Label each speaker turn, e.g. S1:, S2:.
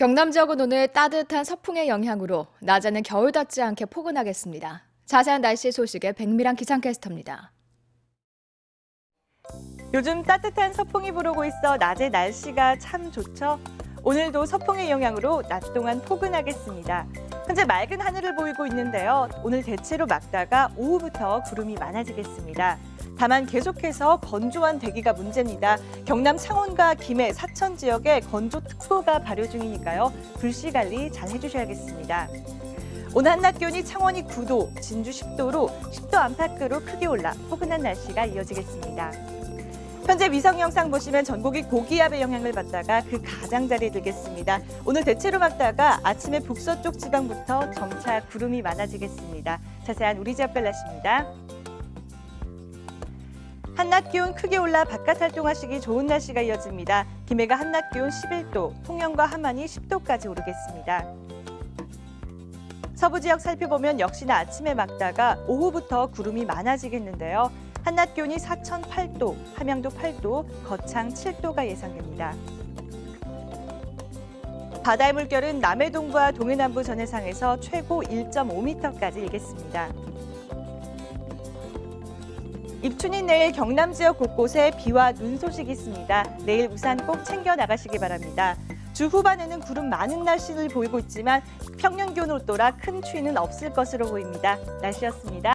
S1: 경남 지역은 오늘 따뜻한 서풍의 영향으로 낮에는 겨울답지 않게 포근하겠습니다. 자세한 날씨 소식에 백미랑 기상캐스터입니다.
S2: 요즘 따뜻한 서풍이 불어오고 있어 낮에 날씨가 참 좋죠. 오늘도 서풍의 영향으로 낮 동안 포근하겠습니다. 현재 맑은 하늘을 보이고 있는데요. 오늘 대체로 맑다가 오후부터 구름이 많아지겠습니다. 다만 계속해서 건조한 대기가 문제입니다. 경남 창원과 김해, 사천 지역에 건조특보가 발효 중이니까요. 불씨 관리 잘 해주셔야겠습니다. 오늘 한낮 기온이 창원이 9도, 진주 10도로 10도 안팎으로 크게 올라 포근한 날씨가 이어지겠습니다. 현재 위성 영상 보시면 전국이 고기압의 영향을 받다가 그 가장자리에 들겠습니다. 오늘 대체로 맑다가 아침에 북서쪽 지방부터 점차 구름이 많아지겠습니다. 자세한 우리 지역별 날씨입니다. 한낮 기온 크게 올라 바깥 활동하시기 좋은 날씨가 이어집니다. 김해가 한낮 기온 11도, 통영과 함안이 10도까지 오르겠습니다. 서부 지역 살펴보면 역시나 아침에 맑다가 오후부터 구름이 많아지겠는데요. 한낮 기온이 사천 8도, 함양도 8도, 거창 7도가 예상됩니다. 바다의 물결은 남해 동부와 동해 남부 전해상에서 최고 1.5m까지 일겠습니다. 입춘인 내일 경남 지역 곳곳에 비와 눈 소식이 있습니다. 내일 우산 꼭 챙겨 나가시기 바랍니다. 주 후반에는 구름 많은 날씨를 보이고 있지만 평년 기온으로 돌아 큰 추위는 없을 것으로 보입니다. 날씨였습니다.